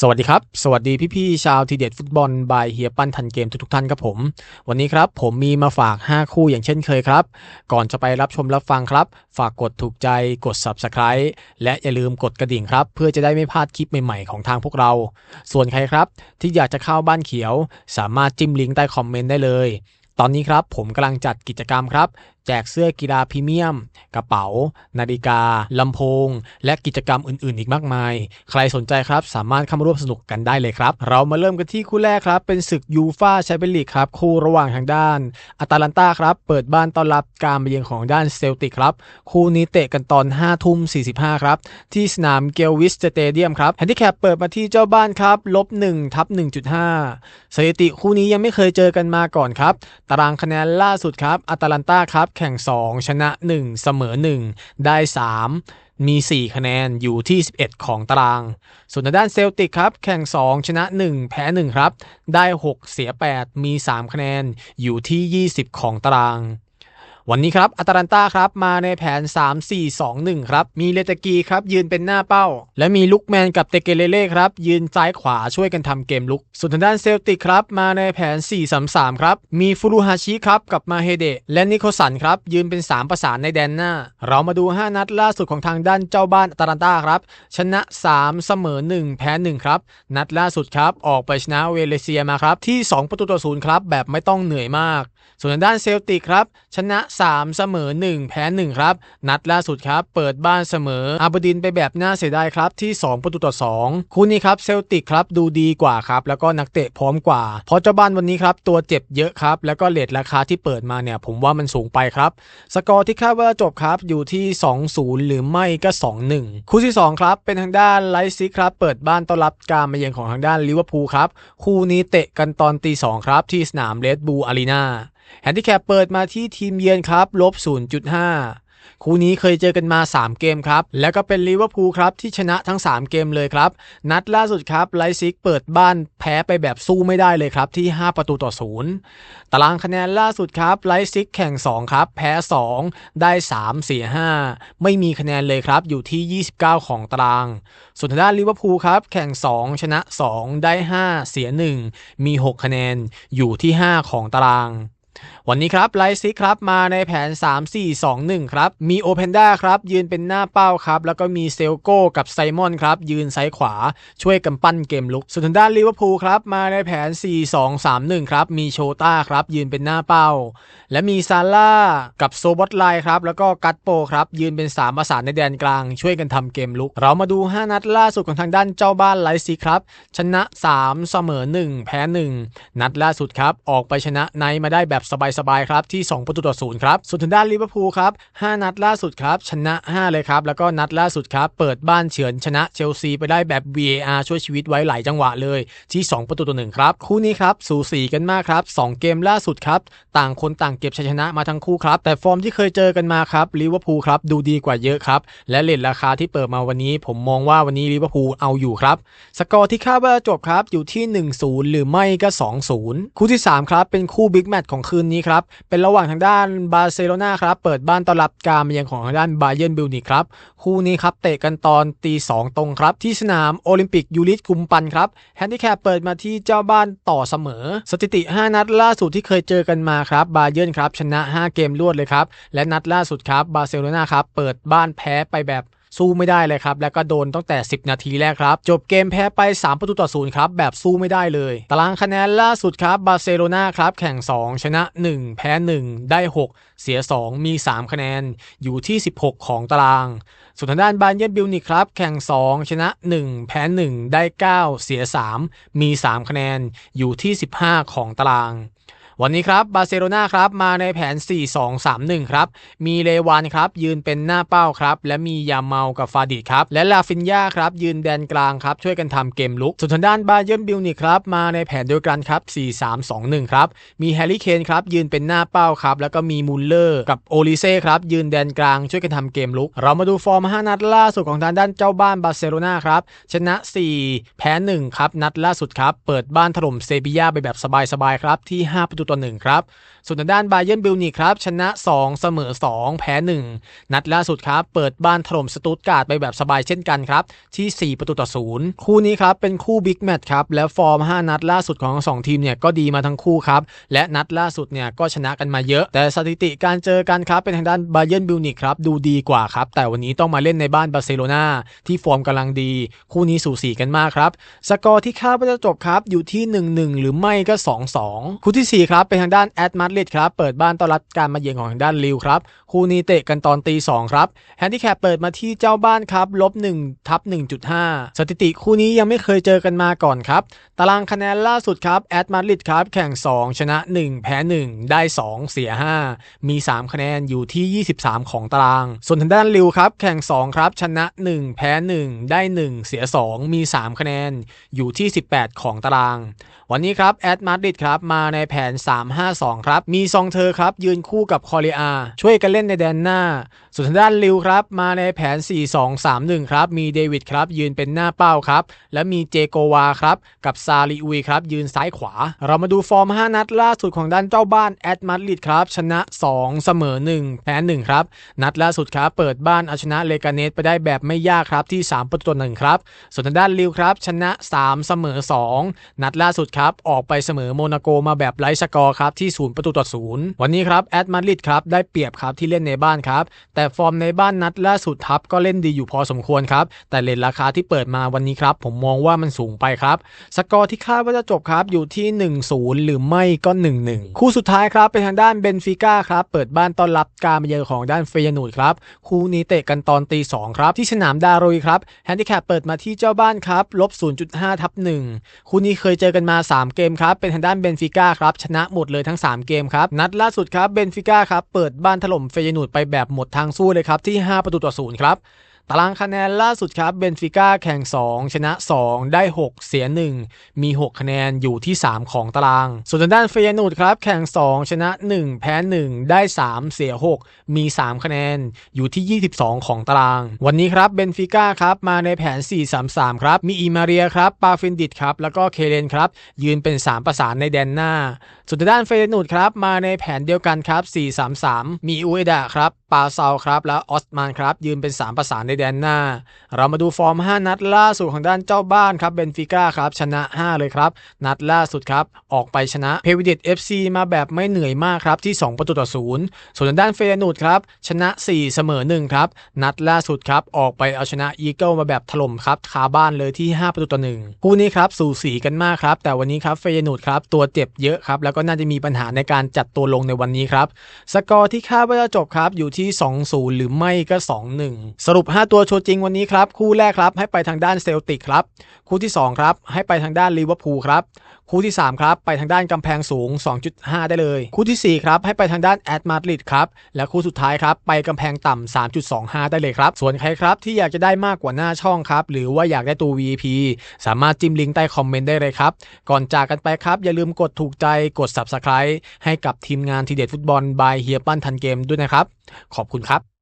สวัสดีครับ สวัสดีพี่ๆชาวทีเด็ดฟุตบอลบายเฮียปั้นทันเกมทุกๆท่านครับผม วันนี้ครับผมมีมาฝาก 5 คู่อย่างเช่นเคยครับ ก่อนจะไปรับชมรับฟังครับ ฝากกดถูกใจกด Subscribe และอย่าลืมกดกระดิ่งครับ เพื่อจะได้ไม่พลาดคลิปใหม่ๆของทางพวกเรา ส่วนใครครับ ที่อยากจะเข้าบ้านเขียว สามารถจิ้มลิงก์ใต้คอมเมนต์ได้เลยตอนนี้ครับผมกำลังจัดกิจกรรมครับ จกเสื้อกีฬาพรีเมียม กระเป๋า นาฬิกา ลำโพง และกิจกรรมอื่นๆ อีกมากมาย ใครสนใจครับ สามารถเข้ามาร่วมสนุกกันได้เลยครับ เรามาเริ่มกันที่คู่แรกครับ เป็นศึกยูฟาแชมเปี้ยนลีกครับ คู่ระหว่างทางด้านอาตาลันตาครับ เปิดบ้านต้อนรับการมาเยือนของด้านเซลติกครับ คู่นี้เตะกันตอน5ทุ่ม45 ครับ ที่สนามเกลวิสสเตเดียมครับแฮนดิแคปเปิดมาที่เจ้าบ้านครับลบ1ทับ1.5สถิติคู่นี้ยังไม่เคยเจอกันมาก่อนครับ ตารางคะแนนล่าสุดครับอาตาลันตาครับแข่ง 2 ชนะ 1 เสมอ 1 ได้ 3 มี 4 คะแนนอยู่ที่ 11 ของตาราง ส่วนในด้านเซลติกครับ แข่ง 2 ชนะ 1 แพ้ 1 ครับ ได้ 6 เสีย 8 มี 3 คะแนนอยู่ที่ 20 ของตาราง วันนี้ครับอาตาลันตาครับมาในแผน 3-4-2-1 ครับ มีเลตกีครับยืนเป็นหน้าเป้า และมีลุกแมนกับเตเกเรเล่ครับยืนซ้ายขวาช่วยกันทำเกมลุก ส่วนทางด้านเซลติกครับมาในแผน 4-3-3 ครับ มีฟูรุฮาชิครับกับมาเฮเดะและนิโคสันครับยืนเป็น 3 ประสานในแดนหน้า เรามาดู 5 นัดล่าสุดของทางด้านเจ้าบ้านอาตาลันตาครับชนะ 3 เสมอ 1 แพ้ 1 ครับ นัดล่าสุดครับออกไปชนะเวเลเซียมาครับที่ 2 ประตูต่อศูนย์ครับแบบไม่ต้องเหนื่อยมาก ส่วนทางด้านเซลติกครับชนะ3 เสมอ 1 แพ้ 1 ครับ นัดล่าสุดครับ เปิดบ้านเสมออาบดินไปแบบน่าเสียดายครับที่ 2 ประตูต่อ 2 คู่นี้ครับเซลติกครับดูดีกว่าครับ แล้วก็นักเตะพร้อมกว่า เพราะเจ้าบ้านวันนี้ครับ ตัวเจ็บเยอะครับ แล้วก็เลทราคาที่เปิดมาเนี่ย ผมว่ามันสูงไปครับ สกอร์ที่คาดว่าจบครับอยู่ที่ 2-0 หรือไม่ก็ 2-1 คู่ที่ 2 ครับ เป็นทางด้านไลซิกครับเปิดบ้านต้อนรับการมาเยือนของทางด้านลิเวอร์พูลครับคู่นี้เตะกันตอนตีสองครับที่สนามเรดบูอารีนา แฮนดิแคปเปิดมาที่ทีมเยือนครับลบ 0.5 คู่นี้เคยเจอกันมา 3 เกมครับ แล้วก็เป็นลิเวอร์พูลครับที่ชนะทั้ง 3 เกมเลยครับ นัดล่าสุดครับไลซิกเปิดบ้านแพ้ไปแบบสู้ไม่ได้เลยครับที่ 5 ประตูต่อ 0 ตารางคะแนนล่าสุดครับไลซิกแข่ง 2 ครับ แพ้ 2 ได้3เสีย5ไม่มีคะแนนเลยครับอยู่ที่ 29 ของตาราง ส่วนทางด้านลิเวอร์พูลครับแข่ง 2 ชนะ 2 ได้ 5 เสีย 1 มี 6 คะแนนอยู่ที่ 5 ของตาราง วันนี้ครับไลซิกครับมาในแผน 3-4-2-1 ครับ มีโอเพนด้าครับยืนเป็นหน้าเป้าครับ แล้วก็มีเซลโก้กับไซมอนครับ ยืนซ้ายขวาช่วยกันปั้นเกมลุก ส่วนทางด้านลิเวอร์พูลครับมาในแผน 4-2-3-1 ครับ มีโชต้าครับ ยืนเป็นหน้าเป้า และมีซาร่ากับโซบอตไลครับ แล้วก็กัตโปครับ ยืนเป็น 3 ประสานในแดนกลาง ช่วยกันทำเกมลุก เรามาดู 5 นัดล่าสุดของทางด้านเจ้าบ้านไลซิกครับชนะ 3 เสมอ 1 แพ้ 1 นัดล่าสุดครับออกไปชนะไนมาได้แบบสบายๆครับที่ 2 ประตูต่อศูนย์ครับส่วนทางด้านลิเวอร์พูลครับ5นัดล่าสุดครับชนะ 5 เลยครับ แล้วก็นัดล่าสุดครับเปิดบ้านเฉือนชนะเชลซีไปได้แบบ VAR ช่วยชีวิตไว้หลายจังหวะเลยที่ 2 ประตูต่อหนึ่งครับคู่นี้ครับสูสีกันมากครับ 2 เกมล่าสุดครับต่างคนต่างเก็บชัยชนะมาทั้งคู่ครับแต่ฟอร์มที่เคยเจอกันมาครับลิเวอร์พูลครับดูดีกว่าเยอะครับและเลทราคาที่เปิดมาวันนี้ ผมมองว่าวันนี้ลิเวอร์พูลเอาอยู่ครับสกอร์ที่คาดว่าจบครับอยู่ที่ 1-0 หรือไม่ก็ 2-0 คู่ที่3ครับเป็นคู่บิ๊กแมตช์ของคืนนี้ครับ เป็นระหว่างทางด้านบาร์เซโลนาครับ เปิดบ้านต้อนรับการมาเยือนของทางด้านบาเยิร์นบิลนิกครับ คู่นี้ครับเตะกันตอนตีสองตรงครับ ที่สนามโอลิมปิกยูริสกุมปันครับแฮนดิแคปเปิดมาที่เจ้าบ้านต่อเสมอ สถิติ 5 นัดล่าสุดที่เคยเจอกันมาครับบาเยิร์นครับชนะ 5 เกมรวดเลยครับและนัดล่าสุดครับบาร์เซโลนาครับเปิดบ้านแพ้ไปแบบ สู้ไม่ได้เลยครับ แล้วก็โดนตั้งแต่ 10 นาทีแรกครับ จบเกมแพ้ไป 3 ประตูต่อศูนย์ครับแบบสู้ไม่ได้เลย ตารางคะแนนล่าสุดครับบาร์เซโลนาครับแข่ง 2 ชนะ 1 แพ้ 1 ได้ 6 เสีย 2 มี 3 คะแนน อยู่ที่ 16 ของตาราง ส่วนทางด้านบาเยิร์นบิลนิกครับแข่ง 2 ชนะ 1 แพ้ 1 ได้ 9 เสีย 3 มี 3 คะแนน อยู่ที่ 15 ของตาราง วันนี้ครับบาร์เซโลนาครับมาในแผน 4-2-3-1 ครับ มีเลวานครับยืนเป็นหน้าเป้าครับ และมียาเมากับฟาดิดครับ และลาฟินยาครับยืนแดนกลางครับ ช่วยกันทำเกมลุก ส่วนทางด้านบาเยิร์นบิลนิกครับมาในแผนเดียวกันครับ 4-3-2-1 ครับ มีแฮร์รี่เคนครับยืนเป็นหน้าเป้าครับ แล้วก็มีมูลเลอร์กับโอลิเซ่ครับยืนแดนกลางช่วยกันทำเกมลุก เรามาดูฟอร์ม 5 นัดล่าสุดของทางด้านเจ้าบ้านบาร์เซโลนาครับชนะ 4 แพ้1ครับนัดล่าสุดครับเปิดบ้านถล่มเซบียาไปแบบสบายๆครับที่ 5 ประตูต่อหนึ่งครับ ส่วนทางด้านบาเยิร์นบิลนิกครับ ชนะ 2 เสมอ 2 แพ้ 1 นัดล่าสุดครับ เปิดบ้านถล่มสตูตการ์ดไปแบบสบายเช่นกันครับ ที่ 4 ประตูต่อศูนย์คู่นี้ครับ เป็นคู่บิ๊กแมตช์ครับ และฟอร์ม 5 นัดล่าสุดของทั้งสองทีมเนี่ยก็ดีมาทั้งคู่ครับ และนัดล่าสุดเนี่ยก็ชนะกันมาเยอะ แต่สถิติการเจอกันครับเป็นทางด้านบาเยิร์นบิลนิกครับดูดีกว่าครับแต่วันนี้ต้องมาเล่นในบ้านบาร์เซโลนาที่ฟอร์มกำลังดี คู่นี้สูสีกันมากครับสกอร์ที่คาดว่าจะจบครับอยู่ที่ 1-1 หรือไม่ก็ 2-2 คู่ที่4ครับเป็นทางด้านแอดมาดริดครับเปิดบ้านต้อนรับการมาเยือนของทางด้านลิวครับคู่นี้เตะกันตอนตี2ครับแฮนดิแคปเปิดมาที่เจ้าบ้านครับลบ1ทับ1.5 สถิติคู่นี้ยังไม่เคยเจอกันมาก่อนครับตารางคะแนนล่าสุดครับแอดมาดริดครับแข่ง 2 ชนะ 1 แพ้ 1 ได้ 2 เสีย 5 มี 3 คะแนนอยู่ที่ 23 ของตาราง ส่วนทางด้านลิวครับแข่ง 2 ครับ ชนะ 1 แพ้ 1 ได้ 1 เสีย 2 มี 3 คะแนนอยู่ที่ 18 ของตาราง วันนี้ครับแอดมาดริดครับมาในแผน3-5-2 ครับ มีซองเธอครับ ยืนคู่กับคอเรียช่วยกันเล่นในแดนหน้า ส่วนทางด้านลิวครับ มาในแผน 4-2-3-1 ครับ มีเดวิดครับ ยืนเป็นหน้าเป้าครับ และมีเจโกวาครับ กับซาลิอุยครับ ยืนซ้ายขวา เรามาดูฟอร์ม 5 นัดล่าสุดของด้านเจ้าบ้านแอดมาดริดครับ ชนะ 2 เสมอ 1 แพ้ 1 ครับ นัดล่าสุดครับ เปิดบ้านเอาชนะเลกาเนสไปได้แบบไม่ยากครับที่ 3 ประตูต่อหนึ่งครับ ส่วนทางด้านลิวครับ ชนะ 3 เสมอ 2 นัดล่าสุดครับ ออกไปเสมอโมนาโกมาแบบไร้สกอร์ครับที่ 0 ประตูต่อศูนย์วันนี้ครับแอดมาริดครับได้เปรียบครับที่เล่นในบ้านครับ แต่ฟอร์มในบ้านนัดล่าสุดทับก็เล่นดีอยู่พอสมควรครับ แต่เลนราคาที่เปิดมาวันนี้ครับ ผมมองว่ามันสูงไปครับ สกอร์ที่คาดว่าจะจบครับอยู่ที่ 1-0 หรือไม่ก็ 1-1 คู่สุดท้ายครับเป็นทางด้านเบนฟิก้าครับเปิดบ้านต้อนรับการมาเยือนของด้านเฟยนูดครับคู่นี้เตะกันตอนตี2ครับ ที่สนามดารุยครับแฮนดิแคปเปิดมาที่เจ้าบ้านครับลบ0.5ทับ1คู่นี้เคยเจอกันมา 3 เกมครับเป็นทางด้านเบนฟิก้าครับชนะหมดเลยทั้ง 3 เกมครับ นัดล่าสุดครับเบนฟิก้าครับเปิดบ้านถล่มเฟยนูดไปแบบหมดทางสู้เลยครับที่ 5 ประตูต่อศูนย์ครับ ตารางคะแนนล่าสุดครับเบนฟิก้าแข่ง 2 ชนะ 2 ได้ 6 เสีย 1 มี 6 คะแนนอยู่ที่ 3 ของตาราง ส่วนทางด้านเฟยนูดครับแข่ง 2 ชนะ 1 แพ้ 1 ได้ 3 เสีย 6 มี 3 คะแนนอยู่ที่ 22 ของตาราง วันนี้ครับเบนฟิก้าครับมาในแผน 4-3-3 ครับ มีอีมาเรียครับปาฟินดิตครับ แล้วก็เคเลนครับ ยืนเป็น 3 ประสานในแดนหน้า ส่วนทางด้านเฟยนูดครับมาในแผนเดียวกันครับ4-3-3 มีอูเอดะครับปาซาครับและออสมานครับยืนเป็น 3 ประสานในแดนหน้า เรามาดูฟอร์ม 5 นัดล่าสุดของด้านเจ้าบ้านครับเบนฟิก้าครับชนะ 5 เลยครับ นัดล่าสุดครับ ออกไปชนะเพวิเดตเอฟซีมาแบบไม่เหนื่อยมากครับที่ 2 ประตูต่อศูนย์ส่วนด้านเฟยนูดครับชนะ 4 เสมอ 1 ครับ นัดล่าสุดครับ ออกไปเอาชนะอีเกิลมาแบบถล่มครับคาบ้านเลยที่ 5 ประตูต่อ1คู่นี้ครับสูสีกันมากครับ แต่วันนี้ครับเฟยนูดครับตัวเจ็บเยอะครับแล้วก็น่าจะมีปัญหาในการจัดตัวลงในวันนี้ครับสกอร์ที่คาดว่าจะจบครับอยู่ที่ 2-0 หรือไม่ก็ 2-1 สรุป 5ตัวโชว์จริงวันนี้ครับ คู่แรกครับให้ไปทางด้านเซลติกครับ คู่ที่ 2 ครับ ให้ไปทางด้านลิเวอร์พูลครับ คู่ที่ 3 ครับ ไปทางด้านกำแพงสูง 2.5 ได้เลย คู่ทีสี่ 4 ครับ ให้ไปทางด้านแอดมาดริดครับ และคู่สุดท้ายครับ ไปกำแพงต่ำ3.25 ได้เลยครับ ส่วนใครครับที่อยากจะได้มากกว่าหน้าช่องครับ หรือว่าอยากได้ตัว VIP สามารถจิ้มลิงก์ใต้คอมเมนต์ได้เลยครับ ก่อนจากกันไปครับอย่าลืมกดถูกใจกด Subscribe ให้กับทีมงานทีเด็ดฟุตบอลบายเฮียปั้นทันเกมด้วยนะครับ ขอบคุณครับ